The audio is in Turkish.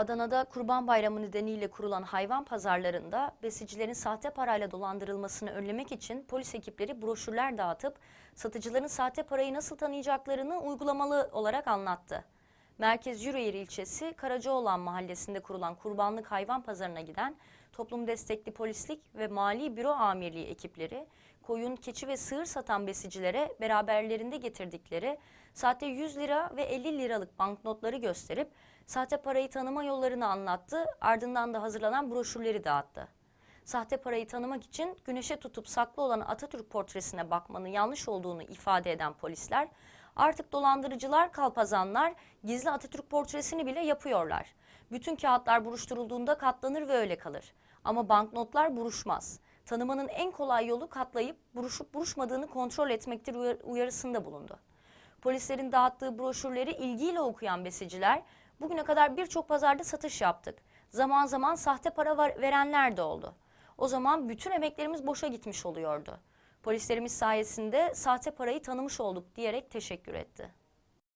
Adana'da Kurban Bayramı nedeniyle kurulan hayvan pazarlarında besicilerin sahte parayla dolandırılmasını önlemek için polis ekipleri broşürler dağıtıp satıcıların sahte parayı nasıl tanıyacaklarını uygulamalı olarak anlattı. Merkez Yüreğir ilçesi Karacaoğlan mahallesinde kurulan kurbanlık hayvan pazarına giden toplum destekli polislik ve mali büro amirliği ekipleri koyun, keçi ve sığır satan besicilere beraberlerinde getirdikleri sahte 100 lira ve 50 liralık banknotları gösterip sahte parayı tanıma yollarını anlattı, ardından da hazırlanan broşürleri dağıttı. Sahte parayı tanımak için güneşe tutup saklı olan Atatürk portresine bakmanın yanlış olduğunu ifade eden polisler, artık dolandırıcılar, kalpazanlar gizli Atatürk portresini bile yapıyorlar. Bütün kağıtlar buruşturulduğunda katlanır ve öyle kalır. Ama banknotlar buruşmaz. Tanımanın en kolay yolu katlayıp buruşup buruşmadığını kontrol etmektir uyar- uyarısında bulundu. Polislerin dağıttığı broşürleri ilgiyle okuyan besiciler, bugüne kadar birçok pazarda satış yaptık. Zaman zaman sahte para verenler de oldu. O zaman bütün emeklerimiz boşa gitmiş oluyordu. Polislerimiz sayesinde sahte parayı tanımış olduk diyerek teşekkür etti.